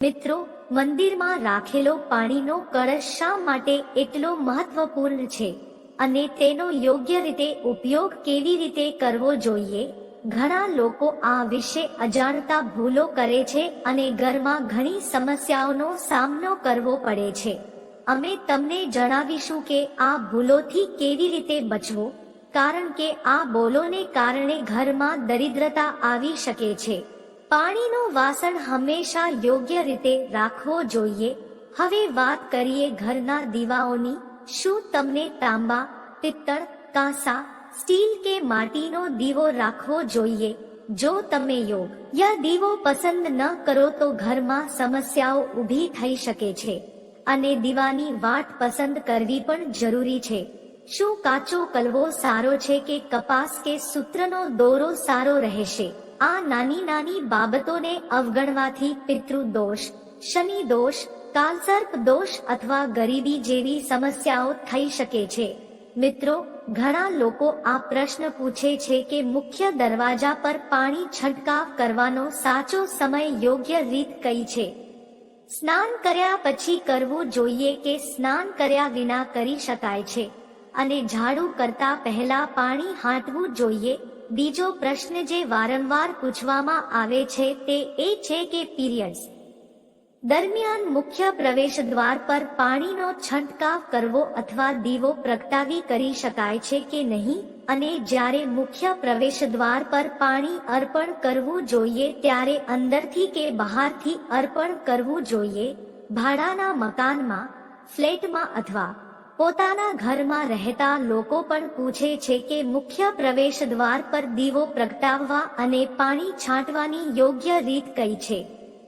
મિત્રો, મંદિરમાં રાખેલો પાણીનો કળશ શા માટે એટલો મહત્વપૂર્ણ છે? અને તેનો યોગ્ય રીતે ઉપયોગ કેવી રીતે કરવો જોઈએ? ઘણા લોકો આ વિશે અજાણતા ભૂલો કરે છે અને ઘરમાં ઘણી સમસ્યાઓનો સામનો કરવો પડે છે. અમે તમને જણાવીશું કે આ ભૂલોથી કેવી રીતે બચવું, કારણ કે આ બોલોને કારણે ઘરમાં દરિદ્રતા આવી શકે છે. પાણીનો વાસણ હંમેશા યોગ્ય રીતે રાખવો જોઈએ. હવે વાત કરીએ ઘરના દીવાઓની. શું તમને તાંબા, પિત્તળ, કાંસા, સ્ટીલ કે માટીનો દીવો રાખવો જોઈએ? જો તમે યોગ યા દીવો પસંદ ન કરો તો ઘરમાં સમસ્યાઓ ઊભી થઈ શકે છે. અને દીવાની વાટ પસંદ કરવી પણ જરૂરી છે. શું કાચો કલવો સારો છે કે કપાસ કે સૂત્રનો દોરો સારો રહેશે? આ નાની નાની બાબતોને અવગણવાથી પિતૃદોષ શનિ દોષ કાલસર્પ દોષ અથવા ગરીબી જેવી સમસ્યાઓ થઈ શકે છે. મિત્રો, ઘણા લોકો આ પ્રશ્ન પૂછે છે કે મુખ્ય દરવાજા પર પાણી છંટકાવ કરવાનો સાચો સમય યોગ્ય રીત કઈ છે? સ્નાન કર્યા પછી કરવું જોઈએ કે સ્નાન કર્યા વિના કરી શકાય છે? અને ઝાડુ કરતા પહેલા પાણી હાંટવું જોઈએ? બીજો પ્રશ્ન જે વારંવાર પૂછવામાં આવે છે તે એ છે કે પીરિયડ્સ. દરમિયાન મુખ્ય પ્રવેશ દ્વાર પર પાણીનો છંટકાવ કરવો અથવા દીવો પ્રગટાવી કરી શકાય છે કે નહીં અને જ્યારે મુખ્ય પ્રવેશ દ્વાર પર પાણી અર્પણ કરવું જોઈએ ત્યારે અંદરથી કે બહારથી અર્પણ કરવું જોઈએ, ભાડાના મકાનમાં, ફ્લેટમાં અથવા પોતાના ઘરમાં રહેતા લોકો પણ પૂછે છે કે મુખ્ય પ્રવેશ દ્વાર પર દીવો પ્રગટાવવા અને પાણી છાંટવાની યોગ્ય રીત કઈ છે?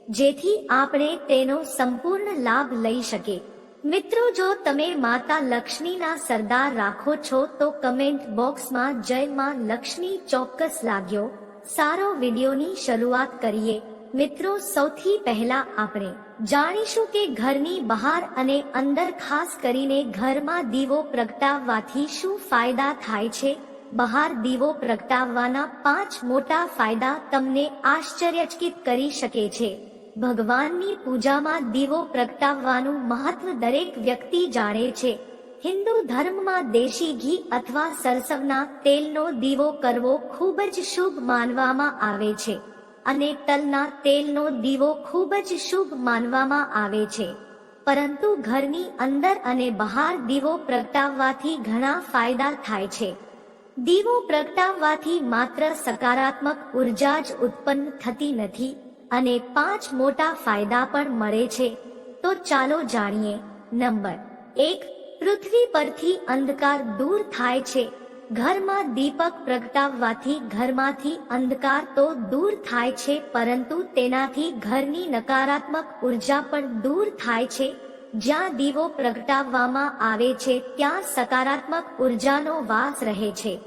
જેથી આપણે તેનો સંપૂર્ણ લાભ લઈ શકે મિત્રો, જો તમે માતા લક્ષ્મીના સરદાર રાખો છો, તો કમેન્ટ બોક્સમાં જય માં લક્ષ્મી ચોક્કસ લાગ્યો. સારો વિડીયોની શરૂઆત કરીએ. મિત્રો, સૌથી પહેલા આપણે જાણીશું કે ઘરની બહાર અને અંદર ખાસ કરીને ઘરમાં દીવો પ્રગટાવવાથી શું ફાયદા થાય છે? બહાર દીવો પ્રગટાવવાના પાંચ મોટા ફાયદા તમને આશ્ચર્યચકિત કરી શકે છે. ભગવાનની પૂજામાં દીવો પ્રગટાવવાનું મહત્વ દરેક વ્યક્તિ જાણે છે. હિન્દુ ધર્મમાં દેશી ઘી અથવા સરસવના તેલનો દીવો કરવો ખૂબ જ શુભ માનવામાં આવે છે. અને તલના તેલનો દીવો ખૂબ જ શુભ માનવામાં આવે છે. પરંતુ ઘરની અંદર અને બહાર દીવો પ્રગટાવવાથી ઘણા ફાયદા થાય છે. દીવો પ્રગટાવવાથી માત્ર સકારાત્મક ઊર્જા જ ઉત્પન્ન થતી નથી અને પાંચ મોટા ફાયદા પણ મળે છે. તો ચાલો જાણીએ. નંબર એક, પૃથ્વી પરથી અંધકાર દૂર થાય છે. ઘરમાં દીપક પ્રગટાવવાથી ઘરમાંથી અંધકાર તો દૂર થાય છે, પરંતુ તેનાથી ઘરની નકારાત્મક ઊર્જા પણ દૂર થાય છે. જ્યાં દીવો પ્રગટાવવામાં આવે છે, ત્યાં સકારાત્મક ઉર્જાનો વાસ રહે છે.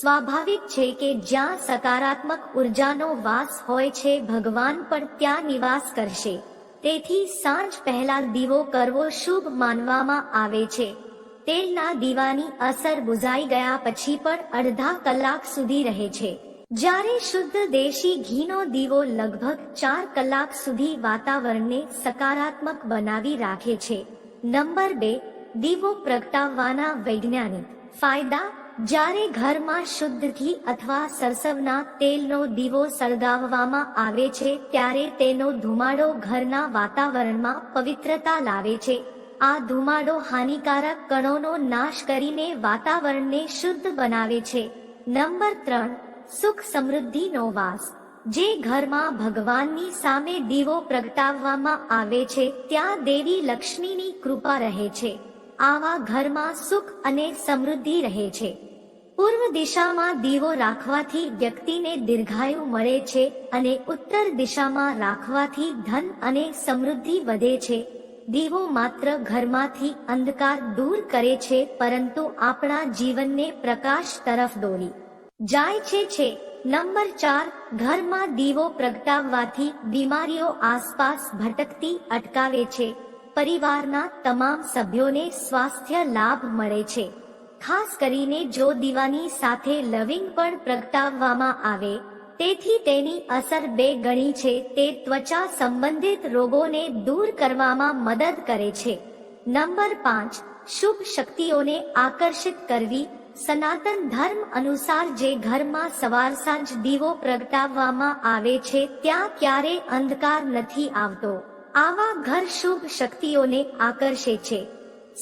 સ્વાભાવિક છે કે જ્યાં સકારાત્મક ઉર્જાનો વાસ હોય છે, ભગવાન પણ ત્યાં નિવાસ કરશે. તેથી સાંજ પહેલા દીવો કરવો શુભ માનવામાં આવે છે. તેલના દીવાની અસર બુઝાઈ ગયા પછી પણ અડધા કલાક સુધી રહે છે. જ્યારે શુદ્ધ દેશી ઘીનો દીવો લગભગ ચાર કલાક સુધી વાતાવરણને સકારાત્મક બનાવી રાખે છે. નંબર બે, દીવો પ્રગટાવવાના વૈજ્ઞાનિક. ફાયદા, જ્યારે ઘરમાં શુદ્ધ ઘી અથવા સરસવના તેલનો દીવો સળગાવવામાં આવે છે, ત્યારે તેનો ધુમાડો ઘરના વાતાવરણમાં પવિત્રતા લાવે છે. આ ધુમાડો હાનિકારક કણોનો નાશ કરીને વાતાવરણને શુદ્ધ બનાવે છે. નંબર ત્રણ, સુખ સમૃદ્ધિનો વાસ. જે ઘરમાં ભગવાનની સામે દીવો પ્રગટાવવામાં આવે છે, ત્યાં દેવી લક્ષ્મીની કૃપા રહે છે. આવા ઘરમાં સુખ અને સમૃદ્ધિ રહે છે. પૂર્વ દિશામાં દીવો રાખવાથી વ્યક્તિને દીર્ઘાયુ મળે છે અને ઉત્તર દિશામાં રાખવાથી ધન અને સમૃદ્ધિ વધે છે. દીવો માત્ર ઘરમાંથી અંધકાર દૂર કરે છે, પરંતુ આપણા જીવનને પ્રકાશ તરફ દોરી. જાય છે છે. નંબર ચાર, ઘરમાં દીવો પ્રગટાવવાથી બીમારીઓ આસપાસ ભટકતી અટકાવે છે. પરિવારના તમામ સભ્યોને સ્વાસ્થ્ય લાભ મળે છે. ખાસ કરીને જો દીવાની સાથે લવિંગ પણ પ્રગટાવવામાં આવે તેથી તેની અસર બે ગણી છે. તે ત્વચા સંબંધિત રોગોને દૂર કરવામાં મદદ કરે છે. નંબર પાંચ, શુભ શક્તિઓને આકર્ષિત કરવી. સનાતન ધર્મ અનુસાર જે ઘરમાં સવાર સાંજ દીવો પ્રગટાવવામાં આવે છે, ત્યાં ક્યારે અંધકાર નથી આવતો. આવા ઘર શુભ શક્તિઓને આકર્ષે છે.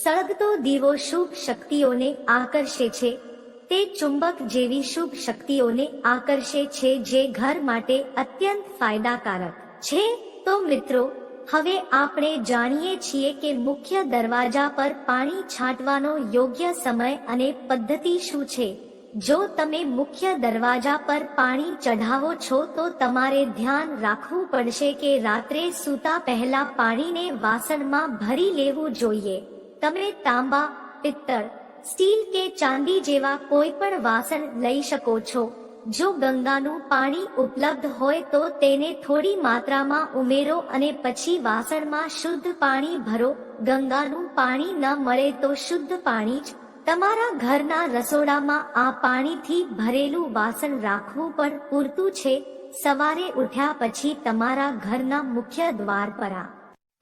સળગતો દીવો શુભ શક્તિઓને આકર્ષે છે. તે ચુંબક જેવી શુભ શક્તિઓને આકર્ષે છે જે ઘર માટે અત્યંત ફાયદાકારક છે. તો મિત્રો, હવે આપણે જાણીએ છીએ કે મુખ્ય દરવાજા પર પાણી છાંટવાનો યોગ્ય સમય અને પદ્ધતિ શું છે. જો તમે મુખ્ય દરવાજા પર પાણી ચઢાવો છો તો તમારે ધ્યાન રાખવું પડશે કે રાત્રે સૂતા પહેલા પાણીને વાસણમાં ભરી લેવું જોઈએ. તમે તાંબા, પિત્તળ સ્ટીલ કે ચાંદી જેવા કોઈ પણ વાસણ લઈ શકો છો. જો ગંગાનું પાણી ઉપલબ્ધ હોય તો તેને થોડી માત્રામાં ઉમેરો અને પછી વાસણમાં શુદ્ધ પાણી ભરો. ગંગાનું પાણી ન મળે તો શુદ્ધ પાણી જ. તમારા ઘરના રસોડામાં આ પાણીથી ભરેલું વાસણ રાખવું પણ પૂરતું છે. સવારે ઉઠ્યા પછી તમારા ઘરના મુખ્ય દ્વાર પર. આ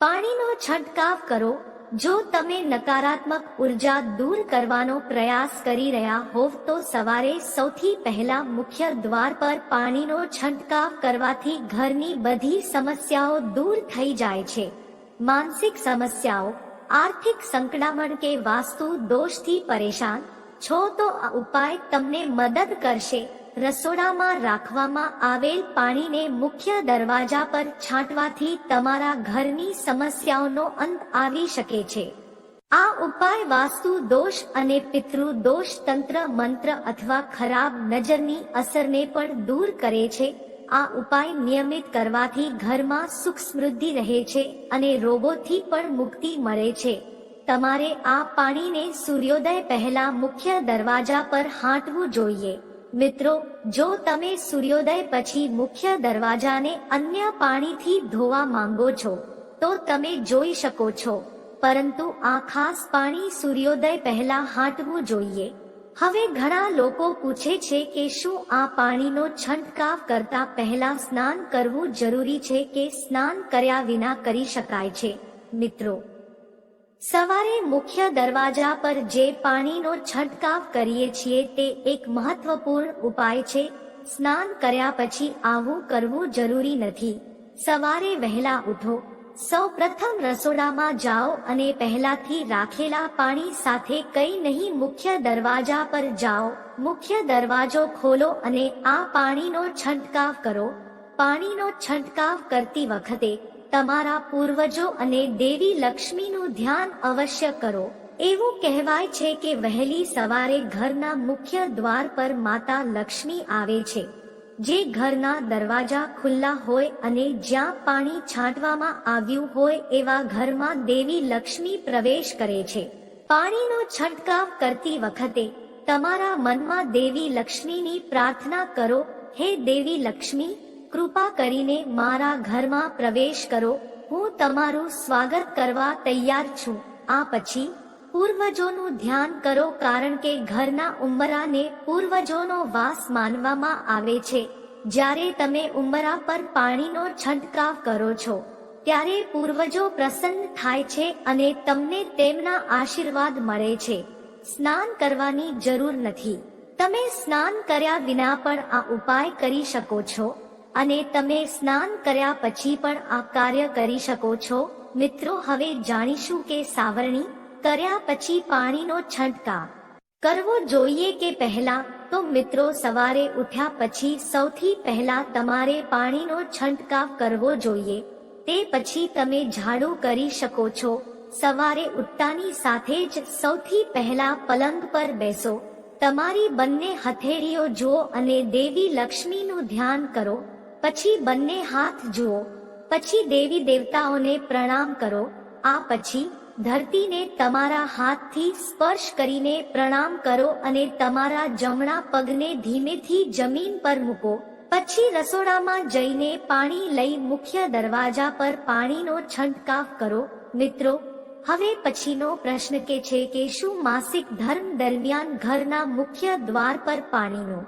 પાણીનો છંટકાવ કરો. જો તમે નકારાત્મક ઊર્જા દૂર કરવાનો પ્રયાસ કરી રહ્યા હોવ તો સવારે સૌથી પહેલા મુખ્ય દ્વાર પર પાણીનો છંટકાવ કરવાથી ઘરની બધી સમસ્યાઓ દૂર થઈ જાય છે. માનસિક સમસ્યાઓ, આર્થિક સંકડામણ કે વાસ્તુ દોષથી પરેશાન, છો તો આ ઉપાય તમને મદદ કરશે. રસોડામાં રાખવામાં આવેલ પાણીને મુખ્ય દરવાજા પર છાંટવાથી તમારા ઘરની સમસ્યાઓનો અંત આવી શકે છે. આ ઉપાય વાસ્તુ દોષ અને પિતૃ દોષ તંત્ર મંત્ર અથવા ખરાબ નજરની અસરને પણ દૂર કરે છે. આ ઉપાય નિયમિત કરવાથી ઘરમાં સુખ સમૃદ્ધિ રહે છે અને રોગોથી પણ મુક્તિ મળે છે. તમારે આ પાણીને સૂર્યોદય પહેલા મુખ્ય દરવાજા પર હાંટવું જોઈએ. મિત્રો, જો તમે સૂર્યોદય પછી મુખ્ય દરવાજાને અન્ય પાણીથી ધોવા માંગો છો, તો તમે જોઈ શકો છો. પરંતુ આ ખાસ પાણી સૂર્યોદય પહેલા હાંટવું જોઈએ. હવે ઘણા લોકો પૂછે છે કે શું આ પાણીનો છંટકાવ કરતા પહેલા સ્નાન કરવું જરૂરી છે કે સ્નાન કર્યા વિના કરી શકાય છે? મિત્રો સવારે મુખ્ય દરવાજા પર જે પાણીનો છંટકાવ કરીએ છીએ તે એક મહત્વપૂર્ણ ઉપાય છે. સ્નાન કર્યા પછી આવું કરવું જરૂરી નથી. સવારે વહેલા ઉઠો. સૌ પ્રથમ રસોડામાં જાઓ અને પહેલાથી રાખેલા પાણી સાથે કઈ નહીં મુખ્ય દરવાજા પર જાઓ. મુખ્ય દરવાજો ખોલો અને આ પાણીનો છંટકાવ કરો. પાણીનો છંટકાવ કરતી વખતે તમારા પૂર્વજો અને દેવી લક્ષ્મીનું ધ્યાન અવશ્ય કરો. એવું કહેવાય છે કે વહેલી સવારે ઘરના મુખ્ય દ્વાર પર માતા લક્ષ્મી આવે છે. જે ઘરના દરવાજા ખુલ્લા હોય અને જ્યાં પાણી છાંટવામાં આવ્યું હોય એવા ઘરમાં દેવી લક્ષ્મી પ્રવેશ કરે છે. પાણીનો છંટકાવ કરતી વખતે તમારા મનમાં દેવી લક્ષ્મીની પ્રાર્થના કરો, હે દેવી લક્ષ્મી કૃપા કરીને મારા ઘરમાં પ્રવેશ કરો. હું તમારું સ્વાગત કરવા તૈયાર છું. આ પછી પૂર્વજોનું ધ્યાન કરો કારણ કે ઘરના ઉંબરાને પૂર્વજોનો વાસ માનવામાં આવે છે. જ્યારે તમે ઉંબરા પર પાણીનો છંટકાવ કરો છો, ત્યારે પૂર્વજો પ્રસન્ન થાય છે અને તમને તેમના આશીર્વાદ મળે છે. સ્નાન કરવાની જરૂર નથી. તમે સ્નાન કર્યા વિના પણ આ ઉપાય કરી શકો છો. અને તમે સ્નાન કર્યા પછી પણ આ કાર્ય કરી શકો છો. મિત્રો, હવે જાણીશું કે સાવરણી કર્યા પછી પાણીનો છંટકાવ. કરવો જોઈએ કે પહેલા? તો મિત્રો, સવારે ઉઠ્યા પછી સૌથી પહેલા તમારે પાણીનો છંટકાવ કરવો જોઈએ. તે પછી તમે ઝાડુ કરી શકો છો. સવારે ઉઠતાની સાથે જ સૌથી પહેલા પલંગ પર બેસો. તમારી બંને હથેળીઓ જુઓ અને દેવી લક્ષ્મીનું ધ્યાન કરો. પછી બંને હાથ જુઓ. પછી દેવી દેવતાઓને પ્રણામ કરો. આ પછી ધરતીને તમારા હાથથી સ્પર્શ કરીને પ્રણામ કરો અને તમારા જમણા પગને ધીમેથી જમીન પર મૂકો. પછી રસોડામાં જઈને પાણી લઈ મુખ્ય દરવાજા પર પાણીનો છંટકાવ કરો. મિત્રો, હવે પછીનો પ્રશ્ન કે છે કે શું માસિક ધર્મ દરમિયાન ઘરના મુખ્ય દ્વાર પર પાણીનો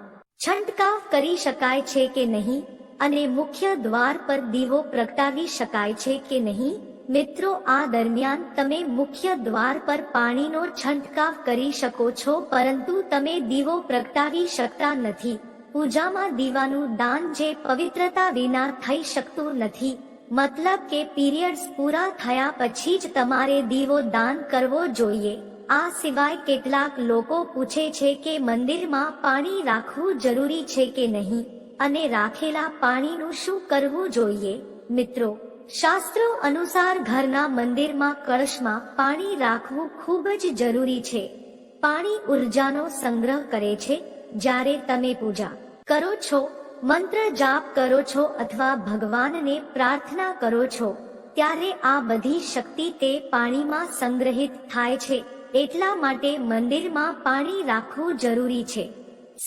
છંટકાવ કરી શકાય છે કે નહીં? અને મુખ્ય દ્વાર પર દીવો પ્રગટાવી શકાય છે કે નહીં? મિત્રો, આ દરમિયાન તમે મુખ્ય દ્વાર પર પાણીનો છંટકાવ કરી શકો છો, પરંતુ તમે દીવો પ્રગટાવી શકતા નથી. પૂજામાં દીવાનું દાન જે પવિત્રતા વિના થઈ શકતું નથી. મતલબ કે પીરિયડ્સ પૂરા થયા પછી જ તમારે દીવો દાન કરવો જોઈએ. આ સિવાય કેટલાક લોકો પૂછે છે કે મંદિરમાં પાણી રાખવું જરૂરી છે કે નહીં? અને રાખેલા પાણીનું શું કરવું જોઈએ? મિત્રો, શાસ્ત્રો અનુસાર ઘરના મંદિરમાં કળશમાં પાણી રાખવું ખૂબ જ જરૂરી છે. પાણી ઉર્જાનો સંગ્રહ કરે છે. જ્યારે તમે પૂજા કરો છો, મંત્ર જાપ કરો છો અથવા ભગવાનને પ્રાર્થના કરો છો, ત્યારે આ બધી શક્તિ તે પાણીમાં સંગ્રહિત થાય છે. એટલા માટે મંદિરમાં પાણી રાખવું જરૂરી છે.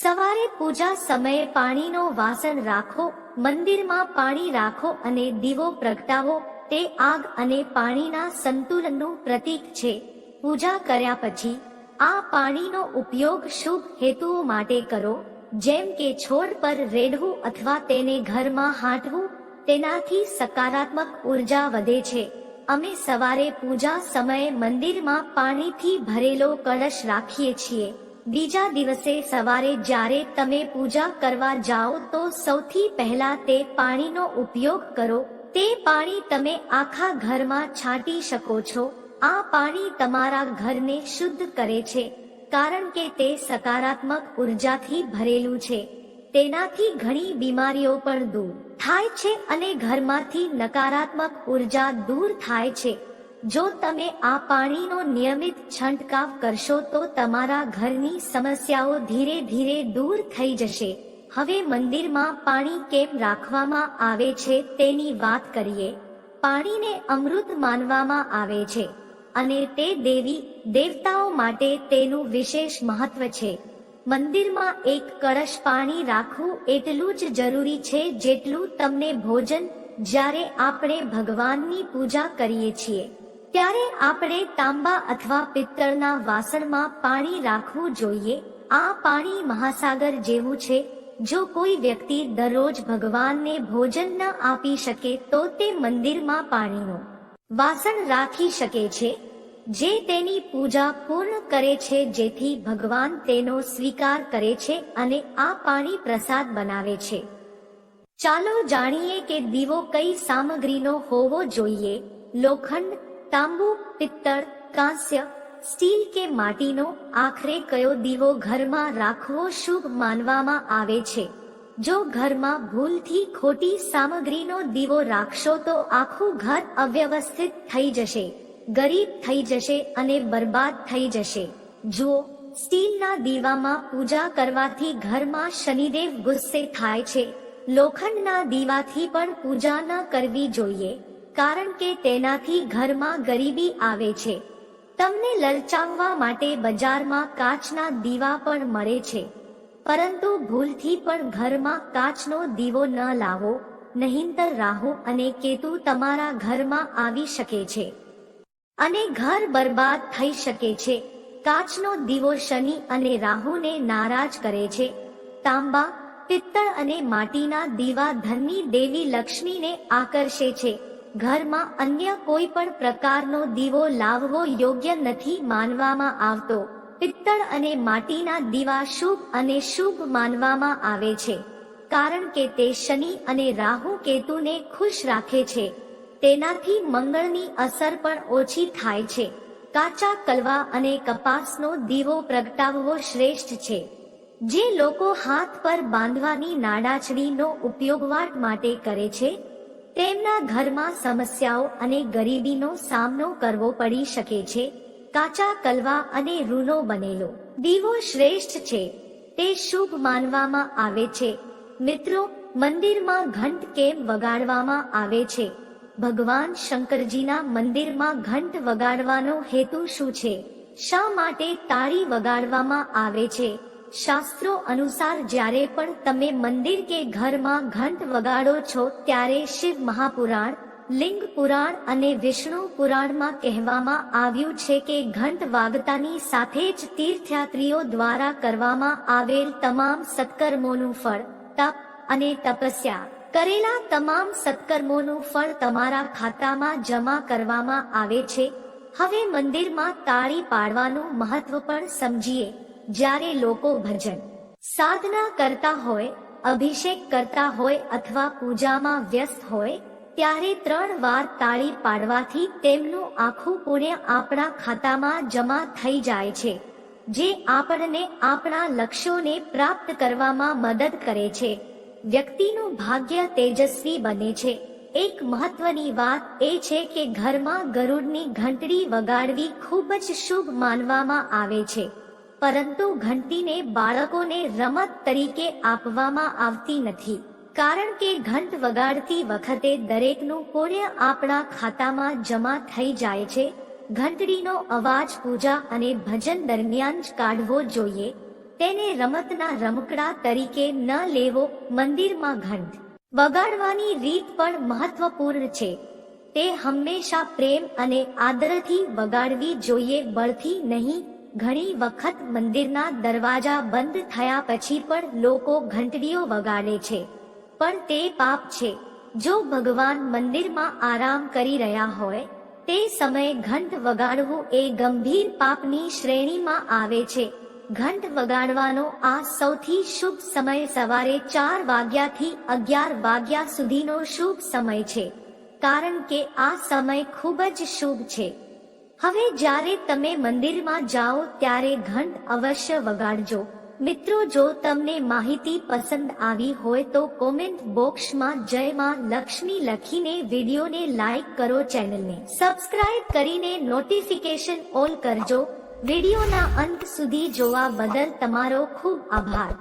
સવારે પૂજા સમયે પાણીનો વાસણ રાખો, મંદિરમાં પાણી રાખો અને દીવો પ્રગટાવો, તે આગ અને પાણીના સંતુલનનું પ્રતીક છે. પૂજા કર્યા પછી, આ પાણીનો ઉપયોગ શુભ હેતુઓ માટે કરો, જેમ કે છોડ પર રેડવું અથવા તેને ઘરમાં હાંટવું, તેનાથી સકારાત્મક ઊર્જા વધે છે. અમે સવારે પૂજા સમયે મંદિરમાં પાણીથી ભરેલો કળશ રાખીએ છીએ. બીજા દિવસે સવારે જ્યારે તમે પૂજા કરવા જાઓ તો સૌથી પહેલા તે પાણીનો ઉપયોગ કરો. તે પાણી તમે આખા ઘરમાં છાંટી શકો છો. આ પાણી તમારા ઘરને શુદ્ધ કરે છે, કારણ કે તે સકારાત્મક ઉર્જાથી ભરેલું છે. તેનાથી ઘણી બીમારીઓ પણ દૂર થાય છે અને ઘરમાંથી નકારાત્મક ઊર્જા દૂર થાય છે. જો તમે આ પાણીનો નિયમિત છંટકાવ કરશો તો તમારા ઘરની સમસ્યાઓ ધીરે ધીરે દૂર થઈ જશે. હવે મંદિરમાં પાણી કેમ રાખવામાં આવે છે તેની વાત કરીએ. પાણીને અમૃત માનવામાં આવે છે અને તે દેવી, દેવતાઓ માટે તેનું વિશેષ મહત્વ છે. મંદિરમાં એક કળશ પાણી રાખવું એટલું જ જરૂરી છે જેટલું તમને ભોજન, જ્યારે આપણે ભગવાનની પૂજા કરીએ છીએ. ત્યારે આપણે તાંબા અથવા પિત્તળના વાસણમાં પાણી રાખવું જોઈએ. આ પાણી મહાસાગર જેવું છે. જો કોઈ વ્યક્તિ દરરોજ ભગવાનને ભોજન ન આપી શકે તો તે મંદિરમાં પાણીનું વાસણ રાખી શકે છે. જે તેની પૂજા પૂર્ણ કરે છે જેથી ભગવાન તેનો સ્વીકાર કરે છે અને આ પાણી પ્રસાદ બનાવે છે. ચાલો જાણીએ કે દીવો કઈ સામગ્રીનો હોવો જોઈએ. લોખંડ તાંબુ, પિત્તળ, કાંસ્ય, સ્ટીલ કે માટીનો આખરે કયો દીવો ઘરમાં રાખવો શુભ માનવામાં આવે છે? જો ઘરમાં ભૂલથી ખોટી સામગ્રીનો દીવો રાખશો તો આખું ઘર અવ્યવસ્થિત થઈ જશે, ગરીબ થઈ જશે અને બરબાદ થઈ જશે. જુઓ, સ્ટીલના દીવામાં પૂજા કરવાથી ઘરમાં શનિદેવ ગુસ્સે થાય છે. લોખંડના દીવાથી પણ પૂજા ન કરવી જોઈએ. કારણ કે તેનાથી ઘરમાં ગરીબી આવે છે. તમને લલચાવવા માટે બજારમાં કાચના દીવા પણ મળે છે. પરંતુ ભૂલથી પણ ઘરમાં કાચનો દીવો ન લાવો, નહીંતર રાહુ અને કેતુ તમારા ઘરમાં આવી શકે છે. અને ઘર બરબાદ થઈ શકે છે. કાચનો દીવો શનિ અને રાહુને નારાજ કરે છે. તાંબા, પિત્તળ અને માટીના દીવા ધનની દેવી લક્ષ્મીને આકર્ષે છે. ઘરમાં અન્ય કોઈ પણ પ્રકારનો દીવો લાવવો યોગ્ય નથી માનવામાં આવતો. પિત્તળ અને માટીના દીવા શુભ અને શુભ માનવામાં આવે છે. કારણ કે તે શનિ અને રાહુ કેતુને ખુશ રાખે છે. તેનાથી મંગળની અસર પણ ઓછી થાય છે. કાચા કલવા અને કપાસનો દીવો પ્રગટાવવો શ્રેષ્ઠ છે. જે લોકો હાથ પર બાંધવાની નાડાચડીનો ઉપયોગ વાટ માટે કરે છે તેમના ઘરમાં સમસ્યાઓ અને ગરીબીનો સામનો કરવો પડી શકે છે. કાચા કલવા અને રૂનો બનેલો. દીવો શ્રેષ્ઠ છે. તે શુભ માનવામાં આવે છે. મિત્રો, મંદિરમાં ઘંટ કેમ વગાડવામાં આવે છે? ભગવાન શંકરજીના મંદિરમાં ઘંટ વગાડવાનો હેતુ શું છે? શા માટે તાળી વગાડવામાં આવે છે? શાસ્ત્રો અનુસાર જ્યારે પણ તમે મંદિર કે ઘરમાં ઘંટ વગાડો છો, ત્યારે શિવ મહાપુરાણ, લિંગ પુરાણ અને વિષ્ણુ પુરાણમાં કહેવામાં આવ્યું છે કે ઘંટ વાગતાની સાથે જ તીર્થયાત્રીઓ દ્વારા કરવામાં આવેલ તમામ સત્કર્મોનું ફળ, તપ અને તપસ્યા કરેલા તમામ સત્કર્મોનું ફળ તમારા ખાતામાં જમા કરવામાં આવે છે. હવે મંદિરમાં તાળી પાડવાનું મહત્વ પણ સમજીએ. જ્યારે લોકો ભજન સાધના કરતા હોય, અભિષેક કરતા હોય અથવા પૂજામાં વ્યસ્ત હોય, ત્યારે ત્રણ વાર તાળી પાડવાથી તેમનું આખું પુણ્ય આપણા ખાતામાં જમા થઈ જાય છે, જે આપણને આપણા લક્ષ્યોને પ્રાપ્ત કરવામાં મદદ કરે છે. વ્યક્તિનું ભાગ્ય તેજસ્વી બને છે. એક મહત્વની વાત એ છે કે ઘરમાં ગરુડની ઘંટડી વગાડવી ખૂબ જ શુભ માનવામાં આવે છે. પરંતુ ઘંટીને બાળકોને રમત તરીકે આપવામાં આવતી નથી. કારણ કે ઘંટ વગાડતી વખતે દરેકનું પુણ્ય આપણા ખાતામાં જમા થઈ જાય છે. ઘંટડીનો અવાજ, પૂજા અને ભજન દરમિયાન જ કાઢવો જોઈએ. તેને રમતના રમકડા તરીકે ન લેવો મંદિરમાં ઘંટ. વગાડવાની રીત પણ મહત્વપૂર્ણ છે. તે હંમેશા પ્રેમ અને આદરથી વગાડવી જોઈએ, બળથી નહીં ઘણી વખત મંદિરના દરવાજા બંધ થયા પછી પણ લોકો ઘંટડીઓ વગાડે છે. પણ તે પાપ છે. જો ભગવાન મંદિરમાં આરામ કરી રહ્યા હોય, તે સમયે ઘંટ વગાડવું એ ગંભીર પાપની શ્રેણીમાં આવે છે. ઘંટ વગાડવાનો આ સૌથી શુભ સમય સવારે ચાર વાગ્યાથી અગિયાર વાગ્યા સુધીનો શુભ સમય છે. કારણ કે આ સમય ખૂબ જ શુભ છે. હવે જ્યારે તમે મંદિરમાં જાઓ ત્યારે ઘંટ અવશ્ય વગાડજો. મિત્રો, જો તમને માહિતી પસંદ આવી હોય તો કોમેન્ટ બોક્સમાં જય માં લક્ષ્મી લખીને વિડીયોને લાઈક કરો ચેનલને સબસ્ક્રાઇબ કરીને નોટિફિકેશન ઓલ કરજો. વિડીયોના અંત સુધી જોવા બદલ તમારો ખૂબ આભાર.